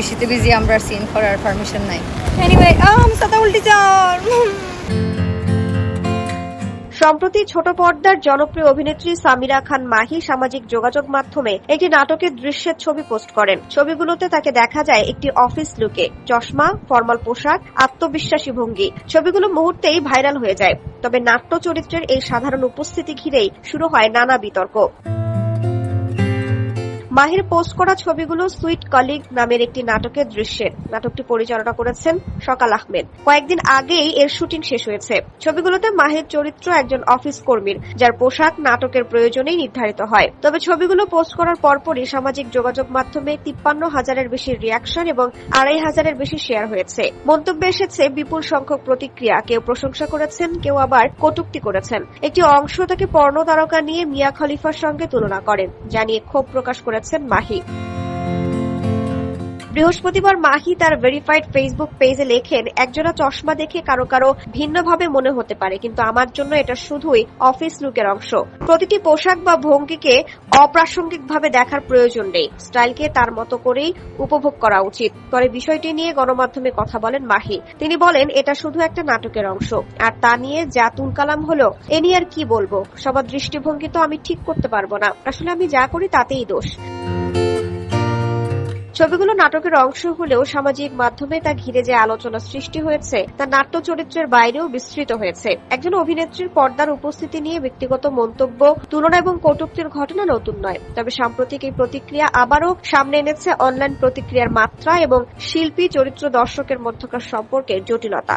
বেশিতে বেশি আমরা সিন করার পারমিশন নাই। এনিওয়ে আম সাদা উল্টি যান সম্প্রতি ছোট পর্দার জনপ্রিয় অভিনেত্রী সামিরা খান মাহি সামাজিক যোগাযোগ মাধ্যমে একটি নাটকের দৃশ্যের ছবি পোস্ট করেন। ছবিগুলোতে তাকে দেখা যায় একটি অফিস লুকে চশমা ফর্মাল পোশাক, আত্মবিশ্বাসী ভঙ্গি। ছবিগুলো মুহূর্তেই ভাইরাল হয়ে যায়। তবে নাট্য চরিত্রের এই সাধারণ উপস্থিতি ঘিরেই শুরু হয় নানা বিতর্ক। মাহির পোস্ট করা ছবিগুলো সুইট কলিগ নামের একটি নাটকের দৃশ্যের নাটকটি পরিচালনা করেছেন সকাল আহমেদ। কয়েকদিন আগেই এর শুটিং শেষ হয়েছে। ছবিগুলোতে মাহির চরিত্র একজন অফিস কর্মীর, যার পোশাক নাটকের প্রয়োজনেই নির্ধারিত হয়। তবে ছবিগুলো পোস্ট করার পরপরই সামাজিক যোগাযোগ মাধ্যমে তিপ্পান্ন হাজারের বেশি রিয়াকশন এবং আড়াই হাজারের বেশি শেয়ার হয়েছে। মন্তব্যে এসেছে, বিপুল সংখ্যক প্রতিক্রিয়া, কেউ প্রশংসা করেছেন, কেউ আবার কটুক্তি করেছেন। একটি অংশ তাকে পর্ণ তারকা নিয়ে মিয়া খলিফার সঙ্গে তুলনা করেন জানিয়ে ক্ষোভ প্রকাশ করেছেন মাহি বৃহস্পতিবার মাহি তার ভেরিফাইড ফেসবুক পেজে লেখেন, একজোড়া চশমা দেখে কারও কারও ভিন্নভাবে মনে হতে পারে, কিন্তু আমার জন্য এটা শুধুই অফিস লুকের অংশ। প্রতিটি পোশাক বা ভঙ্গিকে অপ্রাসঙ্গিকভাবে দেখার প্রয়োজন নেই। স্টাইলকে তার মতো করেই উপভোগ করা উচিত। পরে বিষয়টি নিয়ে গণমাধ্যমে কথা বলেন মাহি। তিনি বলেন, এটা শুধু একটা নাটকের অংশ। আর তা নিয়ে যা তুলকালাম হলো, এ নিয়ে আর কি বলব? সবার দৃষ্টিভঙ্গি তো আমি ঠিক করতে পারব না। আসলে আমি যা করি তাতেই দোষ। ছবিগুলো নাটকের অংশ হলেও সামাজিক মাধ্যমে তা ঘিরে যে আলোচনা সৃষ্টি হয়েছে, তা নাট্য চরিত্রের বাইরেও বিস্তৃত হয়েছে। একজন অভিনেত্রীর পর্দার উপস্থিতি নিয়ে ব্যক্তিগত মন্তব্য, তুলনা এবং কটুক্তির ঘটনা নতুন নয়। তবে সাম্প্রতিক এই প্রতিক্রিয়া আবারও সামনে এনেছে অনলাইন প্রতিক্রিয়ার মাত্রা এবং শিল্পী, চরিত্র দর্শকের মধ্যকার সম্পর্কের জটিলতা।